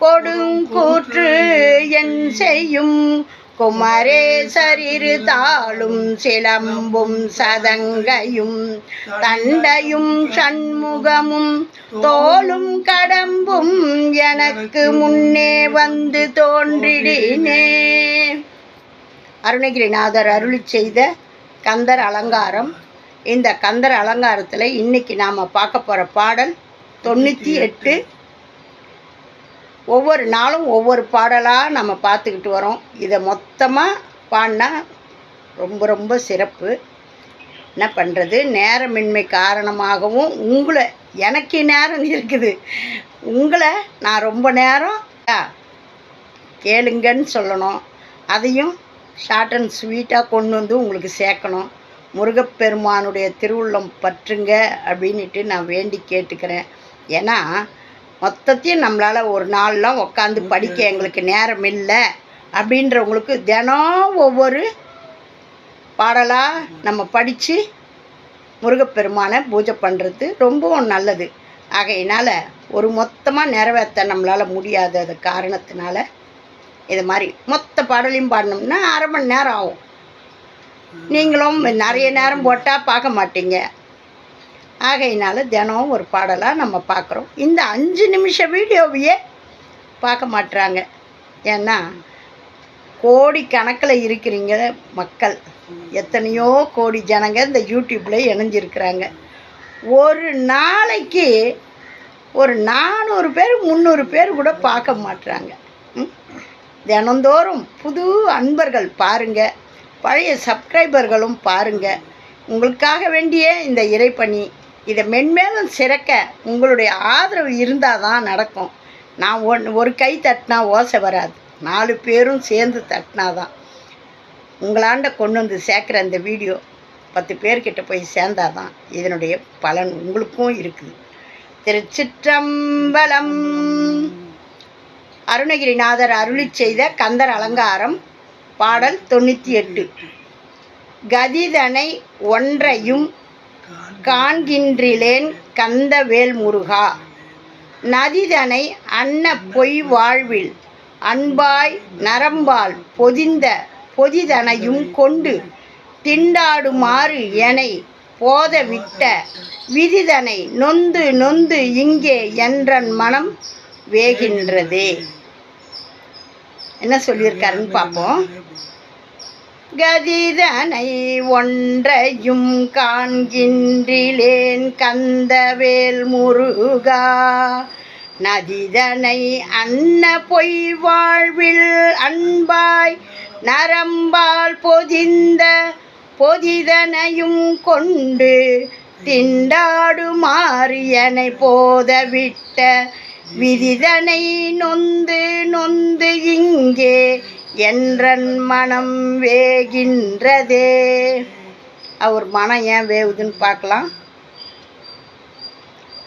கொடுங்கூற்று என் செய்யும். குமரேசரிரு தாளும் சிலம்பும் சதங்கையும். தண்டையும் சண்முகமும் தோளும் கடம்பும் எனக்கு முன்னே வந்து தோன்றிடினே. அருணகிரிநாதர் அருளி செய்த கந்தர் அலங்காரம். இந்த கந்தர் அலங்காரத்தில் இன்னைக்கு நாம் பார்க்க போகிற பாடல் தொண்ணூற்றி எட்டு ஒவ்வொரு நாளும் ஒவ்வொரு பாடலாக நம்ம பார்த்துக்கிட்டு வரோம். இதை மொத்தமாக பாடினா ரொம்ப ரொம்ப சிறப்பு. என்ன பண்ணுறது நேரமின்மை காரணமாகவும் உங்களை எனக்கு நேரம் இருக்குது. உங்களை நான் ரொம்ப நேரம் கேளுங்கன்னு சொல்லணும். அதையும் ஷார்ட் அண்ட் ஸ்வீட்டாக கொண்டு வந்து உங்களுக்கு சேர்க்கணும். முருகப்பெருமானுடைய திருவுள்ளம் பற்றுங்க அப்படின்ட்டு நான் வேண்டி கேட்டுக்கிறேன். ஏன்னா மொத்தத்தையும் நம்மளால் ஒரு நாள்லாம் உட்காந்து படிக்க எங்களுக்கு நேரம் இல்லை. அப்படின்றவங்களுக்கு தினம் ஒவ்வொரு பாடலாக நம்ம படித்து முருகப்பெருமானை பூஜை பண்ணுறது ரொம்பவும் நல்லது. ஆகையினால் ஒரு மொத்தமாக நிறைவேற்ற நம்மளால் முடியாதது காரணத்தினால. இது மாதிரி மொத்த பாடலையும் பாடணும்னா அரை மணி நேரம் ஆகும். நீங்களும் நிறைய நேரம் போட்டால் பார்க்க மாட்டீங்க. ஆகையினால தினம் ஒரு பாடலாக நம்ம பார்க்குறோம் இந்த அஞ்சு நிமிஷ வீடியோவையே பார்க்க மாட்டுறாங்க ஏன்னா கோடி கணக்கில் இருக்கிறீங்க மக்கள். எத்தனையோ கோடி ஜனங்க இந்த யூடியூப்பில் இணைஞ்சிருக்கிறாங்க. ஒரு நாளைக்கு ஒரு நானூறு பேர் முந்நூறு பேர் கூட பார்க்க மாட்றாங்க. ம்? தினந்தோறும் புது அன்பர்கள் பாருங்கள் பழைய சப்ஸ்கிரைபர்களும் பாருங்கள் உங்களுக்காக வேண்டிய இந்த இறைப்பணி இதை மென்மேலும் சிறக்க உங்களுடைய ஆதரவு இருந்தால் தான் நடக்கும். நான் ஒன் ஒரு கை தட்டினா ஓசை வராது. நாலு பேரும் சேர்ந்து தட்டினாதான். உங்களாண்ட கொண்டு வந்து சேர்க்குற அந்த வீடியோ பத்து பேர்கிட்ட போய் சேர்ந்தாதான் இதனுடைய பலன் உங்களுக்கும் இருக்குது. திருச்சிற்றம்பலம். அருணகிரிநாதர் அருளி செய்த கந்தர் அலங்காரம் பாடல் தொண்ணூற்றி எட்டு. கதிதனை ஒன்றையும் காண்கின்றிலேன் கந்தவேல் முருகா. நதிதனை அன்ன பொய் வாழ்வில் அன்பாய் நரம்பால் பொதிந்த பொதிதனையும் கொண்டு திண்டாடுமாறு எனை போதவிட்ட விதிதனை நொந்து நொந்து இங்கே என்றன் மனம் வேகின்றதே. என்ன சொல்லியிருக்காருன்னு பார்ப்போம். கதிதனை ஒன்றையும் காண்கின்றிலேன் கந்தவேல் முருகா. நதிதனை அன்ன பொய் வாழ்வில் அன்பாய் நரம்பால் பொதிந்த பொதிதனையும் கொண்டு திண்டாடுமாறியனை போதவிட்ட விதிதனை நொந்து நொந்து இங்கே என்றன் மனம் வேகின்றதே. அவர் மனம் ஏன் வேவுதுன்னு பார்க்கலாம்.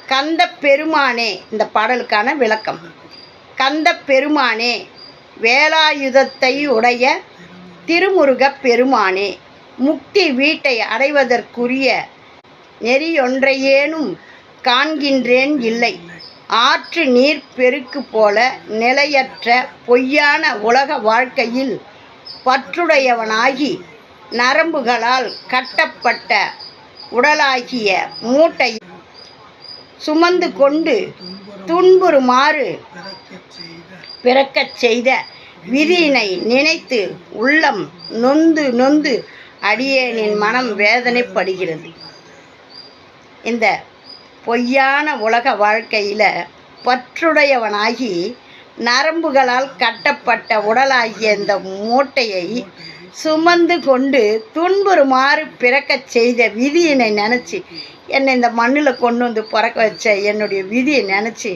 கந்த பெருமானே இந்த பாடலுக்கான விளக்கம். கந்த பெருமானே வேலாயுதத்தை உடைய திருமுருகப் பெருமானே முக்தி வீட்டை அடைவதற்குரிய நெறியொன்றையேனும் காண்கின்றேன் இல்லை. ஆற்று நீர் பெருக்கு போல நிலையற்ற பொய்யான உலக வாழ்க்கையில் பற்றுடையவனாகி நரம்புகளால் கட்டப்பட்ட உடலாகிய மூட்டை சுமந்து கொண்டு துன்புறுமாறு பிறக்கச் செய்த விதியினை நினைத்து உள்ளம் நொந்து நொந்து அடியேனின் மனம் வேதனைப்படுகிறது. இந்த பொய்யான உலக வாழ்க்கையில் பற்றுடையவனாகி நரம்புகளால் கட்டப்பட்ட உடலாகிய இந்த மூட்டையை சுமந்து கொண்டு துன்புறுமாறு பிறக்கச் செய்த விதியினை நினச்சி என்னை இந்த மண்ணில் கொண்டு வந்து பிறக்க வச்ச என்னுடைய விதியை நினச்சி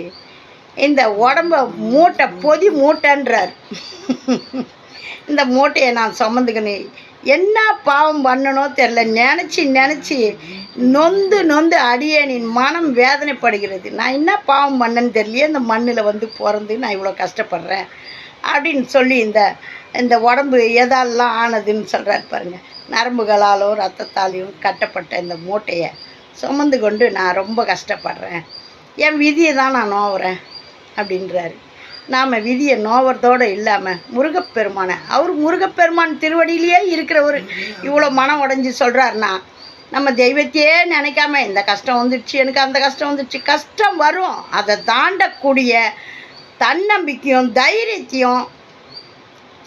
இந்த உடம்ப மூட்டை பொதி மூட்டைன்றார். இந்த மூட்டையை நான் சுமந்துக்கினேன். என்ன பாவம் பண்ணனோ தெரில நினச்சி நினச்சி நொந்து நொந்து அடியேனின் மனம் வேதனைப்படுகிறது. நான் என்ன பாவம் பண்ணேன்னு தெரியலையே இந்த மண்ணில் வந்து பிறந்து நான் இவ்வளோ கஷ்டப்படுறேன் அப்படின்னு சொல்லி இந்த இந்த உடம்பு எதாலெலாம் ஆனதுன்னு சொல்கிறாரு பாருங்கள் நரம்புகளாலோ ரத்தத்தாலையும் கட்டப்பட்ட இந்த மூட்டையை சுமந்து கொண்டு நான் ரொம்ப கஷ்டப்படுறேன். என் விதியை தான் நான் நோவுறேன் அப்படின்றாரு. நாம் விதியை நோவறதோடு இல்லாமல் முருகப்பெருமானை அவர் முருகப்பெருமான் திருவடியிலேயே இருக்கிறவர். இவ்வளோ மனம் உடஞ்சி சொல்கிறாருன்னா நம்ம தெய்வத்தையே நினைக்காம இந்த கஷ்டம் வந்துடுச்சு எனக்கு அந்த கஷ்டம் வந்துடுச்சு கஷ்டம் வரும். அதை தாண்டக்கூடிய தன்னம்பிக்கையும் தைரியத்தையும்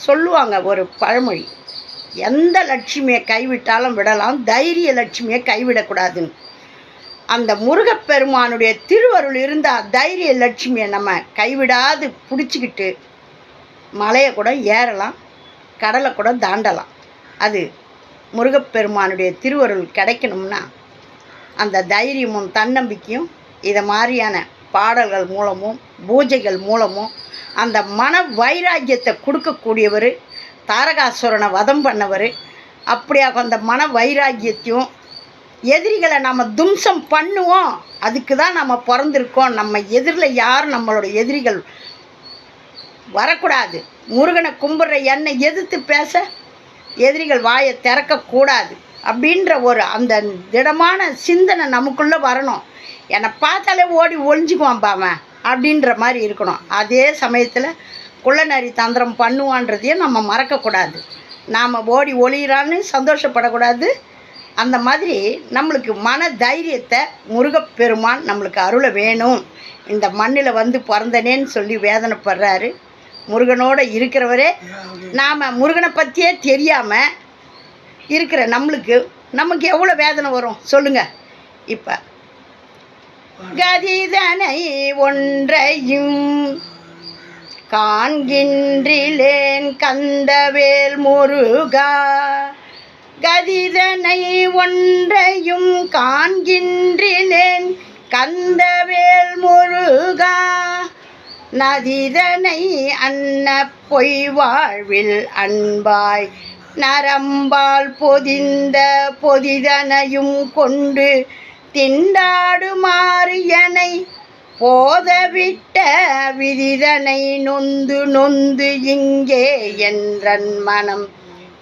சொல்லுவாங்க ஒரு பழமொழி. எந்த லட்சுமியை கைவிட்டாலும் விடலாம் தைரிய லட்சுமியை கைவிடக்கூடாதுன்னு. அந்த முருகப்பெருமானுடைய திருவருள் இருந்தால் தைரிய லட்சுமியை நம்ம கைவிடாது பிடிச்சிக்கிட்டு மலையை கூட ஏறலாம் கடலை கூட தாண்டலாம். அது முருகப்பெருமானுடைய திருவருள் கிடைக்கணும்னா அந்த தைரியமும் தன்னம்பிக்கையும் இதை மாதிரியான பாடல்கள் மூலமும் பூஜைகள் மூலமும் அந்த மன வைராக்கியத்தை கொடுக்கக்கூடியவர் தாரகாசுரனை வதம் பண்ணவர் அப்படியாக அந்த மன வைராக்கியத்தையும் எதிரிகளை நம்ம தும்சம் பண்ணுவோம். அதுக்கு தான் நம்ம பிறந்திருக்கோம். நம்ம எதிரில் யாரும் நம்மளோட எதிரிகள்? வரக்கூடாது. முருகனை கும்பிட்ற எண்ணெய் எதிர்த்து பேச எதிரிகள் வாயை திறக்கக்கூடாது. அப்படின்ற ஒரு அந்த திடமான சிந்தனை நமக்குள்ளே வரணும். என்னை பார்த்தாலே ஓடி ஒழிஞ்சுக்குவான் பாவன் அப்படின்ற மாதிரி இருக்கணும். அதே சமயத்தில் குள்ளநரி தந்திரம் பண்ணுவான்றதையும் நம்ம மறக்கக்கூடாது. நாம் ஓடி ஒளியிறான்னு சந்தோஷப்படக்கூடாது. அந்த மாதிரி நம்மளுக்கு மன தைரியத்தை முருகப்பெருமான் நம்மளுக்கு அருளை வேணும். இந்த மண்ணில் வந்து பிறந்தனேன்னு சொல்லி வேதனைப்படுறாரு. முருகனோட இருக்கிறவரே நாம் முருகனை பற்றியே தெரியாமல் இருக்கிற நம்மளுக்கு நமக்கு எவ்வளோ வேதனை வரும்? சொல்லுங்கள் இப்போ கதிதனை ஒன்றையும் காண்கின்றிலேன் கந்தவேல் முருகா. கதிதனை ஒன்றையும் காண்கின்றேன். கந்தவேல் முருகா நதிதனை அன்ன பொய் வாழ்வில் அன்பாய். நரம்பால் பொதிந்த பொதிதனையும் கொண்டு திண்டாடுமாறியனை போதவிட்ட விதிதனை நொந்து நொந்து இங்கே என்றன் மனம்.